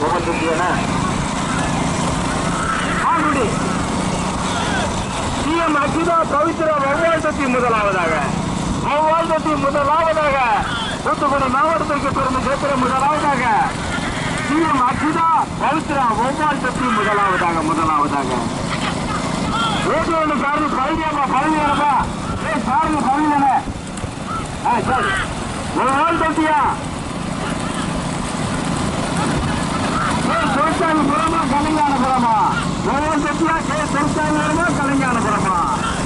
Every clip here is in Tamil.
ஒவ்வொரு துண்டியாண்ணா. ஆங்குடி. சிஎம் அகிதா பவித்ரா வௌவால் முதலாவதாக வௌவால் முதலாவதாக தூத்துக்குடி மாவட்டத்திற்கு பிறந்த சேர்க்கிற முதலாவதாக சிஎம் அகிதா பவித்ரா வௌவால் தொட்டி முதலாவதாக முதலாவதாக ரோட்டு ஒன்று சார்ந்து பழனியம்மா பழனியம்மா ஏய் சாருங்க பழனியண்ணே ஆ சரி ஒரு நாள் தொட்டியா ஏய் தொழிற்சாலை புறமா கலைஞான புறமா ஒரு தொட்டியா கே தொழிற்சாலை புறமா கலைஞான புறமா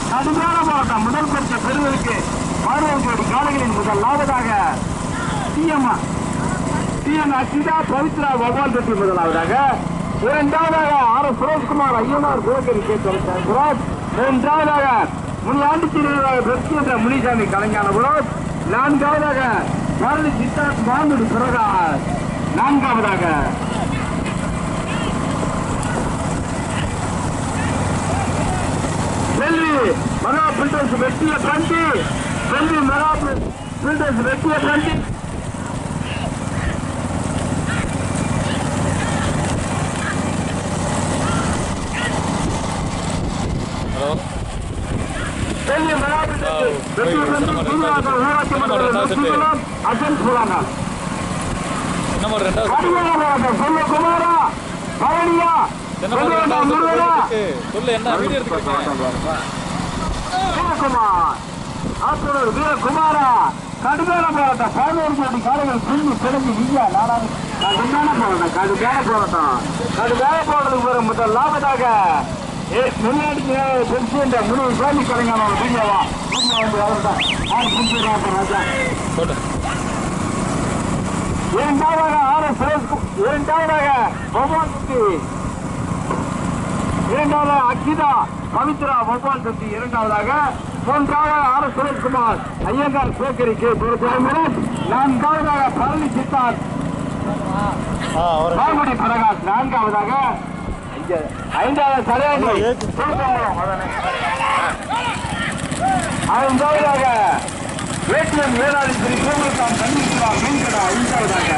கடுமையான போராட்டம். முதல் பரிசு பெறுவதற்கு மாணவர்களுடைய காலைகளின் முதல் லாபதாக சிஎம்மா சிஎம் அச்சிதா பவித்ரா வவால் தொட்டி முதலாவதாக இரண்டாவதாக ஆர் எஸ் சுரேஷ்குமார் ஐயனார் கோகரி கே சுரேஷ் மூன்றாவதாக முன்னாண்டு திருவிழாவை பெற்று என்ற முனிசாமி கலைஞானபுரம் நான்காவதாக மருந்து சித்தார்த் மாந்தூர் பிரகாஷ் நான்காவதாக செல்வி மகா பில்டர்ஸ் வெற்றியை கண்டு செல்வி மகா பில்டர்ஸ் வெற்றியை கண்டு ஹலோ செல்வி மகா பில்டர்ஸ் வெற்றிய கண்டி சூரியநாத ஊராட்சி மன்ற அசன் சுரானா என்ன சொல்ல குமாரா பழனியா சொல்லு என்ன வீடியோ வீரகுமார் ஆற்றலர் வீரகுமாரா கடுமையான போராட்டம் பதினோரு கோடி காலைகள் பின்னி பிறகு விஜயா நாடாக கடுமையான போராட்டம் கடுமையான போராட்டம் கடுமையான போராட்டத்துக்கு வரும் முதல் லாபத்தாக முன்னாடி பெருசு என்ற முழு சாமி கலைஞான வீடியோவா அவர்தான் ஆறு புரிஞ்சு ராஜா போட்டோம் இரண்டாவதாக ஆர் எஸ் இரண்டாவதாக பகவான் குட்டி இரண்டாவதாக அக்ஷிதா பவித்ரா பகவான் குட்டி இரண்டாவதாக மூன்றாவதாக R S Sureshkumar Iyengar bakery K பொறுத்தவரையிலும் நான்காவதாக பழனி சித்தார் ஆ அவர் மாங்குடி பிரகாஷ் நான்காவதாக ஐந்தாவது ஐந்தாவது அதன் ஐந்தாவதாக வேட்பு வேளாண் ஸ்ரீ கோகுலத்தாம் கன்னிசுவா மீன்கடா ஐந்தாவதாக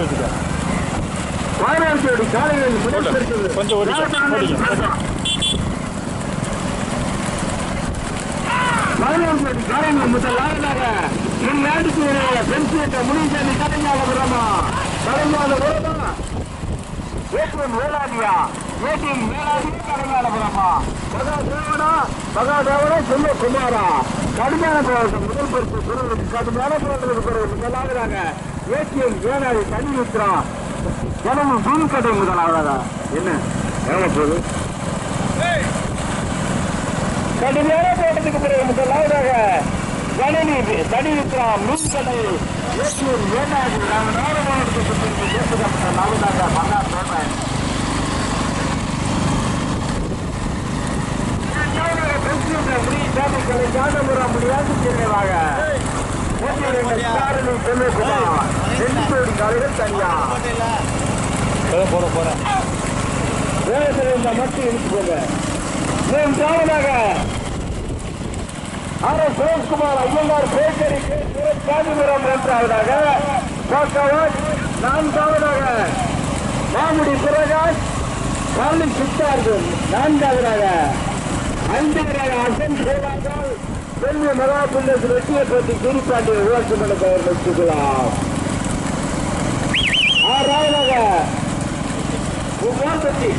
அப்படியே வச்சுக்க வாரணாசியோட காலையில் முதல் போட்டு. பெருக்குது. கொஞ்சம் ஓடிக்க, ஓடிக்க. வாரணாசியோட காலையில் முதலாவதாக இந்நாட்டுக்கு உரிய பெருசிட்ட முனிசாமி கலைஞானபுரமா கலைஞானபுரமா வேளாதியா ஏடிஎம் வேளாதி கலைஞானபுரமா மகா தேவனா மகா தேவனா சொல்ல குமாரா கடுமையான போராட்டம் முதல் பரிசு பெறுவதற்கு கடுமையான போராட்டத்துக்கு பிறகு முதலாவதாக ஏடிஎம் வேளாதி தனி மித்ரா ஜனனி மீன் கடை முதலாவதாக. என்ன? எவ்வளவு போகுது? கடுமையான போராட்டத்துக்கு பிறகு முதலாவதாக ஜனனி தனி மித்ரா மீன் கடை ஏடிஎம் வேளாதி நாங்கள் நாடகத்துக்கு பிறகு பேசுகிறோம் முதலாவதாக மகா தேவன் முடியாது சென்னைவாக தனியா இப்போதான் போட போகிறேன் வேகத்தில் மூன்றாவதாக ஆர் சுரேஷ்குமார் ஐயங்கார் பேக்கரி காஞ்சிபுரம் மூன்றாவதாக பக்கவாட் நான்காவதாக மாமுடி பிரகாஷ் பழனி சித்தார்த்தன் நான்காவதாக ஐந்தாவதாக அசன் சேவாக்கள் செல்வி வெற்றியை பற்றி குருப்பாண்டி ஊராட்சி மன்ற பெயர் வச்சுக்கலாம் ஆறாவதாக உமாபதி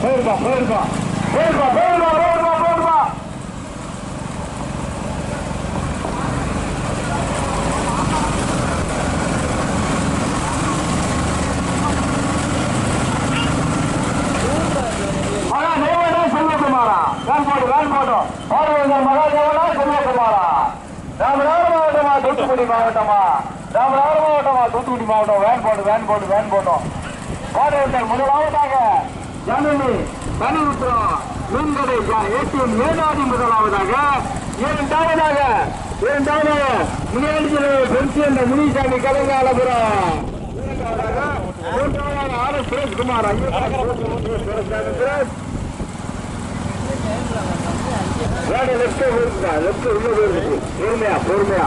போயிருப்பா போயிருப்பா போயிருப்பா. போயிருப்பா போயிருப்பா போயிருப்பா மகா தேவனா செல்வகுமாரா வேன் போடு வேன் போட்டோம் பாடுவதன் மகா தேவனா செல்வகுமாரா ராமநாதபுரம் மாவட்டமா தூத்துக்குடி மாவட்டமா? ராமநாதபுரம் மாவட்டமா? தூத்துக்குடி மாவட்டம் வேன் போட்டு வேன் போட்டு வேன் போட்டோம் பாடுவதன் முதலாவதாக ஜனனி தனிபுத்திரம் மீன்கடை ஏடிஎம் மேலாதி முதலாவதாக இரண்டாவதாக இரண்டாவதாக முனியாண்டியில் பெருசு என்ற முனிசாமி கலங்காலபுரம் மூன்றாவதாக R S Sureshkumar left left உள்ள போயிருக்கு பொறுமையா பொறுமையா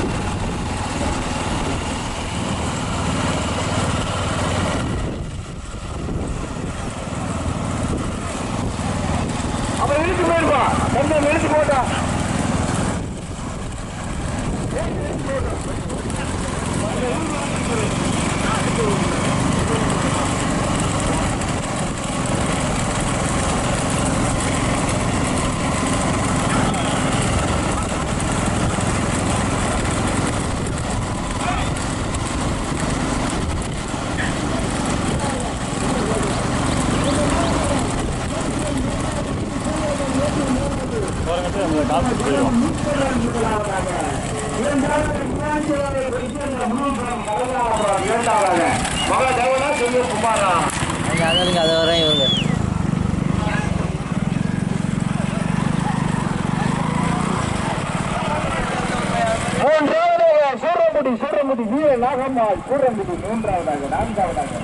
அண்ணனுக்கு அது வர இவங்க மூன்றாவதாக சூரமுடி சூரமுடி வீர நாகம்மாள் சூரமுடி மூன்றாவதாக நான்காவதாக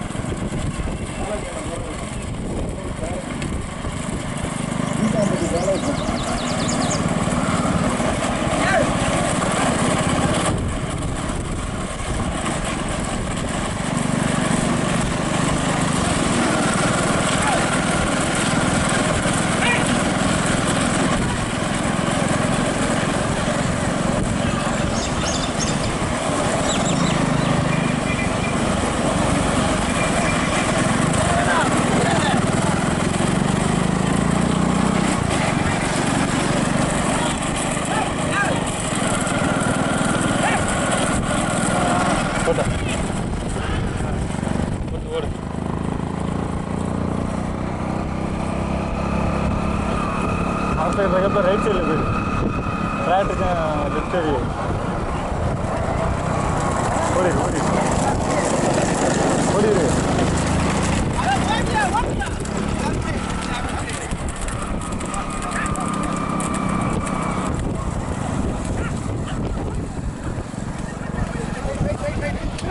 Thank.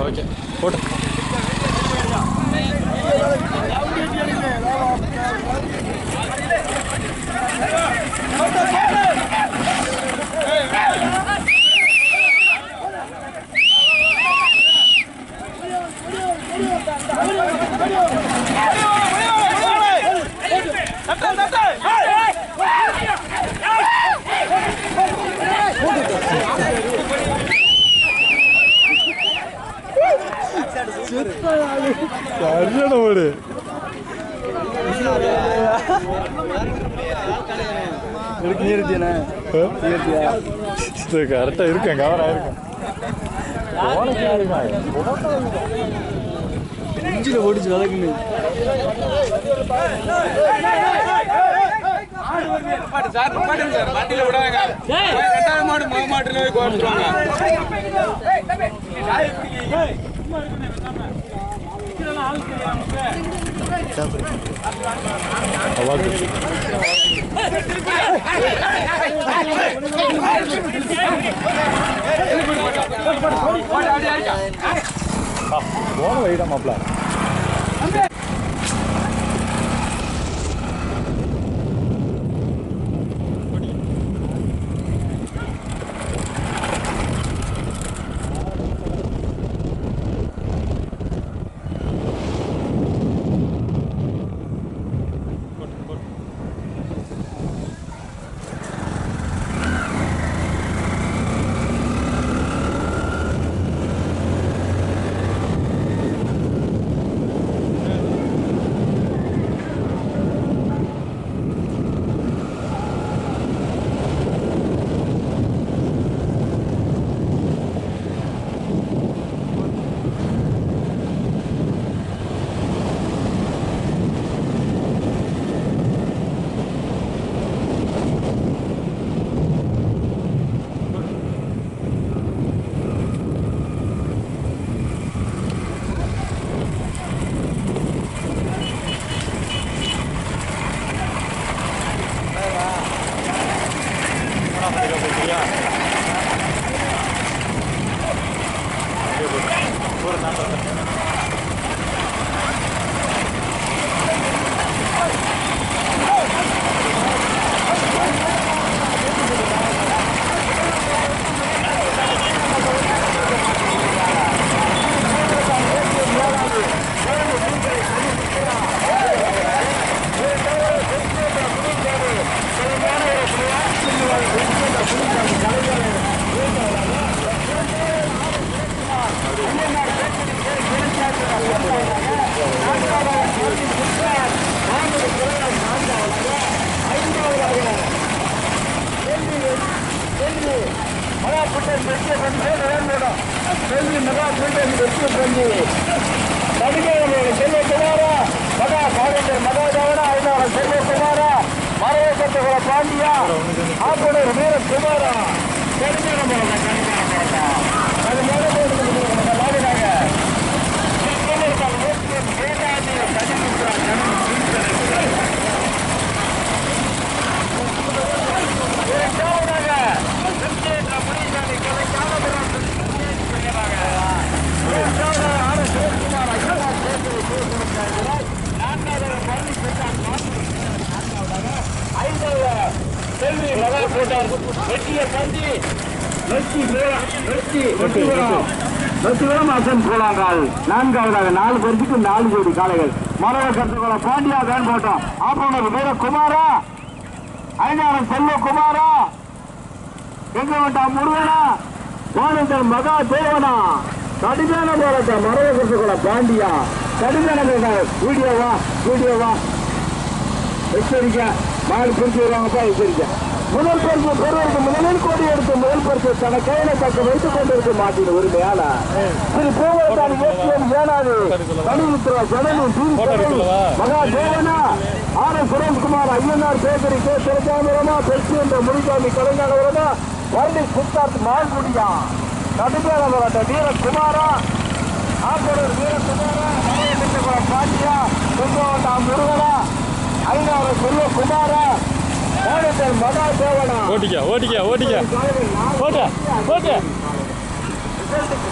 ஓகே போட்டு சரியான ஓடு கரெக்டாக இருக்கேன் கவர் ஆயிருக்கேன் இஞ்சில ஓடிச்சு சார் வண்டியில விடாங்க ரெண்டாவது மாடு முக மாட்டுல போன வைடா மாப்பிள்ள. வெற்றி வெற்றிபுரம் அசன் கூழாங்கால். நான்காவதாக நாலு பேருக்கு நாலு ஜோடி காலைகள் மரவ கருத்துக்கோள பாண்டியா வேன் போட்டோம். ஆப்பனூர் வீர குமாரா? ஐநாரம் செல்வ குமாரா? எங்க வேண்டாம் முருகனா? வானந்தர் மகா தேவனா? கடுமையான போராட்டம். மரவ கருத்துக்கோள பாண்டியா. கடுமையான போராட்டம். வீடியோவா? வீடியோவா? எச்சரிக்கை. மாடு பிரிச்சு வருவாங்கப்பா எச்சரிக்கை முதல் பரிசு பெறுவதற்கு முதலில் கோடி எடுத்து முதல் பரிசு தன கையில தக்க வைத்துக் கொண்டிருக்கும் மாட்டின் உரிமையாளர் திரு கோவலத்தான் ஏற்றியம் ஏனாது கணிமுத்திர ஜனனி மகா தேவனா R. S. Sureshkumar Ayyanar bakery K. திருச்சாமிரமா பெருசு என்ற முனிசாமி கலைஞரமா பள்ளி சித்தார்த் மால்குடியா போராட்ட வீரகுமாரா ஆப்பூர் வீரகுமாரா நடையெடுத்துக்குளம் பாண்டியா கும்பகோட்டம் முருகனா ஐநாறு செல்வகுமாரா மாநிலத்தில் மகா தேவனா ஓட்டிக்க ஓட்டிக்க ஓட்டிக்க. ஓட்ட ஓட்ட.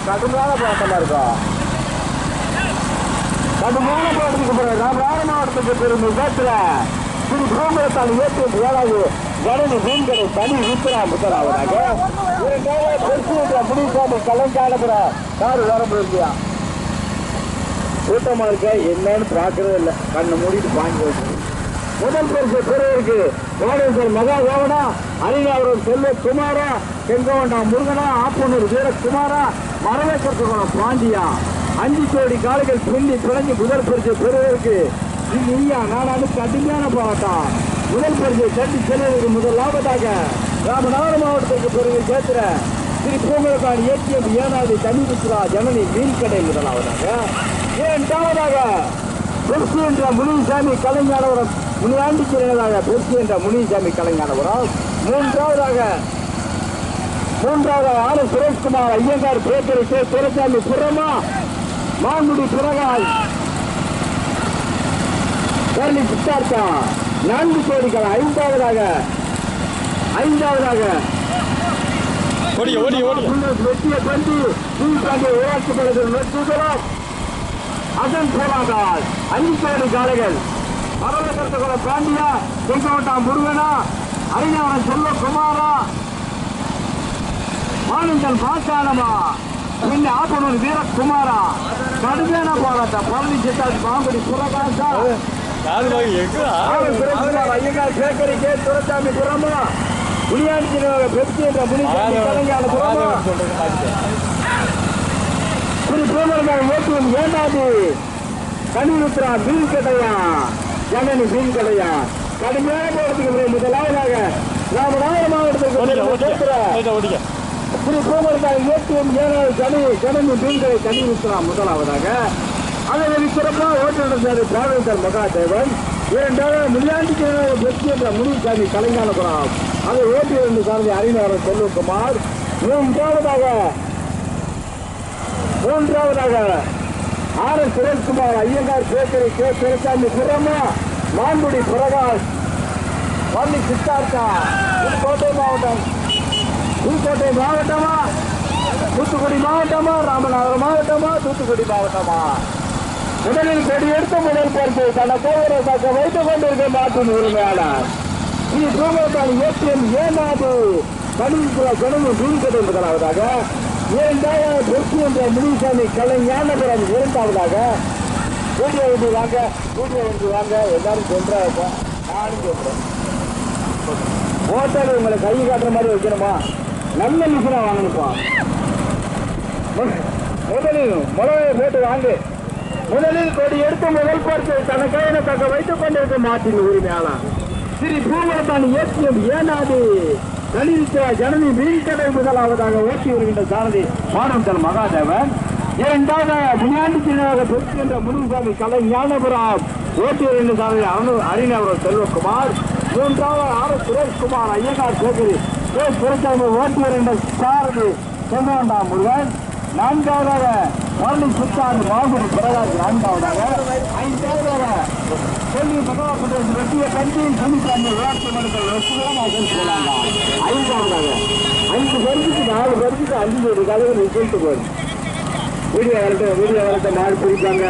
கடுமையான போராட்டமா இருக்கா? கடுமையான போராட்டத்துக்கு பிறகு ராமநாத மாவட்டத்துக்கு பெருமை பேசுற? திரு பூமரத்தால் ஏற்று ஏழாவது கணனி மீன்களை தனி வித்துரா முத்தராவதாக முனிசாமி கலஞ்சாலபுர காரு வரம்பு இல்லையா கூட்டமா இருக்க? என்னன்னு பாக்குறது இல்ல. கண்ணை மூடிட்டு பாஞ்சு வச்சு முதல் பரிசு பெறுவதற்கு கோடேஸ்வர் மகா தேவனா அரிகாவரம் செல்வ குமாரா செங்கவண்டா முருகனா ஆப்பனூர் வீரகுமாரா மரவேக்கத்துக்குளம் பாண்டியா. அஞ்சு கோடி காலைகள் பின்னி பிணைஞ்சு முதல் பரிசு பெறுவதற்கு நீயா நானானு கடுமையான போராட்டம். முதல் பரிசை தட்டி செல்வதற்கு முதல் லாபத்தாக ராமநாத மாவட்டத்திற்கு பெருமை சேர்த்துற திரு பூங்கலக்கான் ஏடிஎம் ஏனாதி தனிபுத்ரா ஜனனி மீன் கடை முதலாவதாக. இரண்டாவதாக பெருசு என்ற முனிசாமி கலைஞானவரம் முனியாண்டிக்கு நினைவாக பெருசு என்ற முனிசாமி கலைஞானவரம் மூன்றாவதாக மூன்றாவது ஆளு சுரேஷ்குமார் ஐயங்கார் பேக்கரி கே. துரைசாமி புறமா மாங்குடி புறகால் கேரளி சித்தார்த்தா நான்கு கோடிகள் ஐந்தாவதாக ஐந்தாவதாக. வெற்றிய பகுதியில் வெற்றிகளும் அதன் போராட்டால் அஞ்சு காலைகள் காளைகள். மரலகரத்துக்குள்ள பாண்டியா செங்கோட்டா முருகனா அறிஞான செல்வகுமாரா மாநிலம் பாசானமா பின்ன ஆப்பனூர் வீரகுமாரா கடுமையான போராட்டம். பழனி சித்தாஜ் பாம்படி புறகாசா காது பாக்கு துரசாமி புறமா புளியாண்டி பெப்சி என்ற முனிசாமி கலைஞான புறமா சொல்றது மாட்டிட்டேன் திரு சோமரகார் ஓட்டுவன் ஏண்டாது கனிமுத்ரா மீன் கடையா ஜனனி மீன் கடையா கடுமையான போறதுக்கு பிறகு முதலாவதாக ராமநாத மாவட்டத்திற்கு திரு சோமரகார் ஏற்றுவன் ஏழாவது கனி ஜனனி மீன் கடை கனிமுத்ரா முதலாவதாக. அதை சிறப்பாக ஓட்டு நடந்தார் பாரதியார் மகாதேவன். இரண்டாவது முனியாண்டிக்கு வெற்றி என்ற முனிசாமி கலைஞானபுரம். அதை ஓட்டி இருந்து சார்ந்த அறிஞர் செல்வகுமார் மூன்றாவதாக மூன்றாவதாக R S Sureshkumar Iyengar bakery K. Perusamy புறமா Mangudi Prakash பள்ளி சித்தார்த்தா புதுக்கோட்டை மாவட்டம் புதுக்கோட்டை மாவட்டமா? தூத்துக்குடி மாவட்டமா? ராமநாதபுரம் மாவட்டமா? தூத்துக்குடி மாவட்டமா? முதலில் செடி எடுத்த முதல் பரிசு தன கோவரை தக்க வைத்துக் கொண்டிருக்க மாற்றும் உரிமையாளர். இது தூங்கத்தான் ஏற்றியம் ஏனாது கணித கணித மீன்கடை முதலாவதாக இரண்டாவது பொறுப்பு என்ற முனிசாமி கலை ஞானபுரம் இரண்டாவதாக? வீடியோ ஒன்று வாங்க வீடியோ ஒன்று வாங்க. எல்லாரும் சொல்றாங்க. நானும் சொல்றேன். ஓட்டர் உங்களை கை காட்டுற மாதிரி வைக்கணுமா? நல்ல மிஷினா வாங்கணுப்பா முதலில் மிளகாயை போட்டு வாங்கு. முதலில் கொடி எடுத்து முதல் பார்த்து தன தக்க வைத்துக் கொண்டிருக்கும் மாட்டின் உரிமையாளர். ஸ்ரீ பூமரத்தான் ஏற்றியம் ஏனாது. தனித்த ஜனனி மீன்கடை முதலாவதாக ஓட்டி வருகின்ற சாரதி மாடந்தல் மகாதேவன். இரண்டாவது முனியாண்டி சின்னதாக பெருக்கின்ற முருகசாமி கலை ஞானபுரம். ஓட்டி வருகின்ற சாரதி அருண் அறிஞர் செல்வகுமார். மூன்றாவது ஆர் சுரேஷ்குமார் ஐயங்கார் சேகரி. சுரேஷ் புரட்சாமி ஓட்டி வருகின்ற சாரதி. செங்கோண்டா முருகன். நான்காவதாக பழனி சுத்தாறு மாகுடி பிரகாஷ் நான்காவதாக. ஐந்தாவதாக செல்வி பகவான் வெட்டிய கண்டியில் சனிக்கிழமை விளையாட்டு மனுக்கள் வெற்றிகரமாக சொல்லாங்க ஐந்தாவதாக அஞ்சு பேருக்கு நாலு பேருக்கு அஞ்சு ஒரு கலைவர் ரிசல்ட் போகுது வீடியோ வளர்த்த வீடியோ வளர்த்த நாலு பிடிப்பாங்க.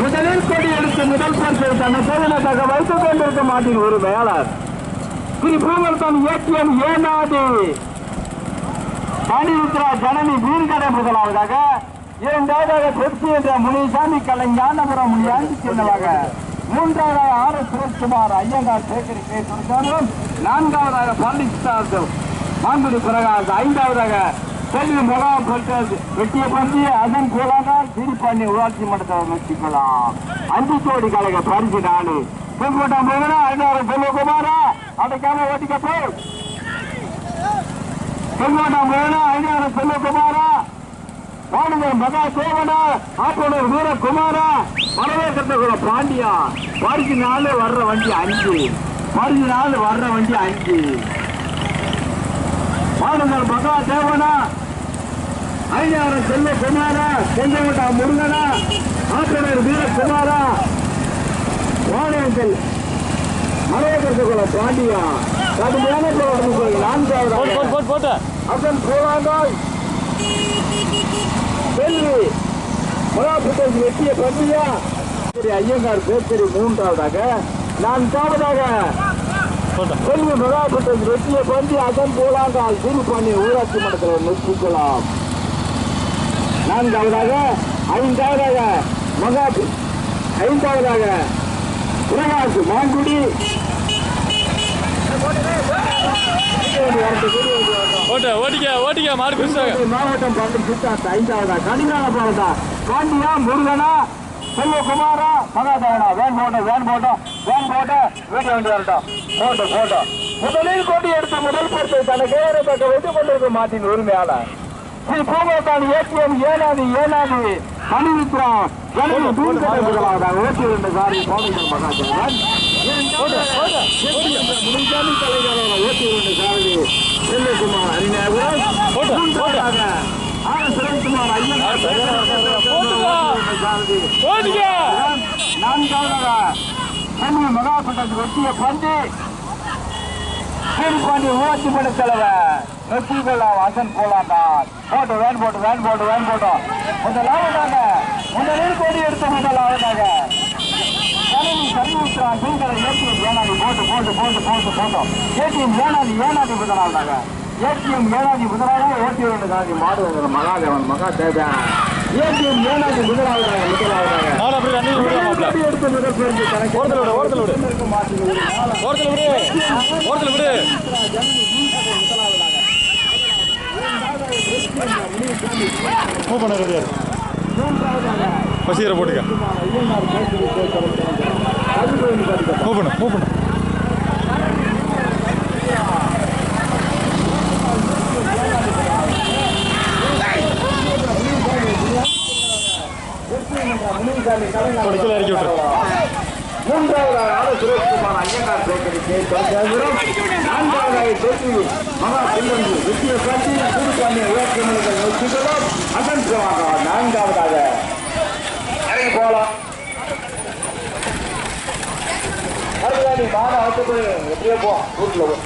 முதலில் கொடி எடுத்து முதல் பரிசு தன்னை சோதனைக்காக வைத்துக் கொண்டிருக்க மாட்டேன் ஒரு மேலாளர் திரு பூமர்த்தன் ஏற்றியம் ஏனாது அனிருத்ரா ஜனனி வீண்கடை முதலாவதாக இரண்டாவதாக பெப்சி என்ற முனிசாமி கலைஞானபுரம் முனியாண்டி சின்னமாக. மூன்றாவதாக ஆர் எஸ் சுரேஷ்குமார் ஐயங்கார் சேகரி கே. துரைசாமியும் நான்காவதாக பழனிசாமி மாங்குடி பிரகாஷ் ஐந்தாவதாக செல்வி முகாம் வெட்டிய பந்தி அதன் கூடாக திருப்பண்ணி ஊராட்சி மன்றத்தை வச்சுக்கலாம் அஞ்சு கோடி கழக பரிசு நாடு. செங்கோட்டா மோகனா ஐந்தாயிரம் செல்வகுமாரா அதுக்காக ஓட்டிக்க போய் செல்வனம் வேணா ஐநாறு செல்வகுமாரா வாணிகர் மகா சேவனா ஆட்டோனர் வீரகுமாரா. வரவேற்கிறத பாண்டியா. பரிசு நாள் வர்ற வண்டி அஞ்சு. பரிசு நாள் வர்ற வண்டி அஞ்சு. வாணிகர் மகா தேவனா ஐநாறு செல்வகுமாரா செஞ்சவட்டா முருகனா. ஆட்டோனர் வீரகுமாரா. வாணியங்கள் வரவேற்கிறதுக்குள்ள பாண்டியா. கடுமையான போராட்டம் போட்டு நான்காவது போட்டு அதன் போலாங்காய் வெள்ளி மகாபுத்தன் வெற்றிய பந்தியா திரு ஐயங்கார் பேச்சரி மூன்றாவதாக. நான்காவதாக. போட்டு வெள்ளி மகாபுத்தன் வெற்றிய பந்தி அதன் போலாங்கால் திருப்பண்ணி ஊராட்சி மன்றத்தில் நிற்கிக்கலாம் நான்காவதாக ஐந்தாவதாக மகாபு ஐந்தாவதாக பிரகாஷ் மாங்குடி. போட்டு ஓட்டிக்க ஓட்டிக்க மாடு குடிச்சாங்க மாவட்டம் பக்கம் சித்தார்த்த ஐந்தாவதா கனிகால போறதா? பாண்டியா முருகனா செல்வகுமாரா மகாதேவனா? வேன் போட்டோம் வேன் போட்டோம் வேன் போட்டோம் வீட்டு வண்டி வரட்டும் போட்டோ போட்டோ. முதலில் கொண்டு எடுத்த முதல் பொருத்தை தனக்கு தக்க வைத்துக் கொண்டிருக்கும் மாட்டின் உரிமையாளர். ஸ்ரீ பூமத்தான் ஏடிஎம் ஏனாதி ஏனாதி மணிவிக்ரம். எனக்கு தூண்களாக ஓட்டி இருந்த காரியம். கோடைகள் மகாதேவன் முன்ஜாமி தலைவரான ஓட்டி இருந்த காரி செல்வகுமார் அறிஞர் போட்டு, சிவகுமார் ஐயன் நான்காவதாக தமிழ் மகாபட்டத்து வெட்டிய பந்து சீர்பாண்டி ஊராட்சி மன்ற தலைவர் வெற்றிகளா வாசன் போலாண்டான் போட்டு வேன் போட்டு வேன் போட்டு வேன் போட்டோம் முதலாவதாக முதலில் கோடி எடுத்த முதலாவதாக கணினி சர்வீஸ்ரான் ஏடிஎம் ஏனாதி போட்டு போட்டு போட்டு போட்டு போட்டோம் ஏடிஎம் ஏனாதி ஏனாதி முதலாவதாக ஏடிஎம் ஏனாதி முதலாவதாக ஏடிஎம் மகாதேவன் மகாதேவன் ஏடிஎம் ஏனாதி முதலாவதாக முதலாவதாக நாலு அப்படி ரெண்டு விடுவாப்ல கோடி முதல் தனக்கு ஓரத்தில் விடு ஓரத்தில் விடு ஓரத்தில் விடு ஓரத்தில் விடு மூவ் பண்ண ரெடியா பசீரை போட்டுக்க. மூவ் பண்ணு மூவ் பண்ணு படிக்கல இறக்கி விட்டுரு. மூன்றாவதாக சுரேஷ்குமார் ஐயனார் பேக்கரிக்கு நான்காவதாக தொட்டி மகா பில்லந்து வித்திய புதுப்பாண்டிய உயர்த்தமிழர்கள் நோக்கிகளும் அதன் நான்காவதாக மறுபடியும் மாட அவுத்து எப்படியோ போ ரூட்ல போ.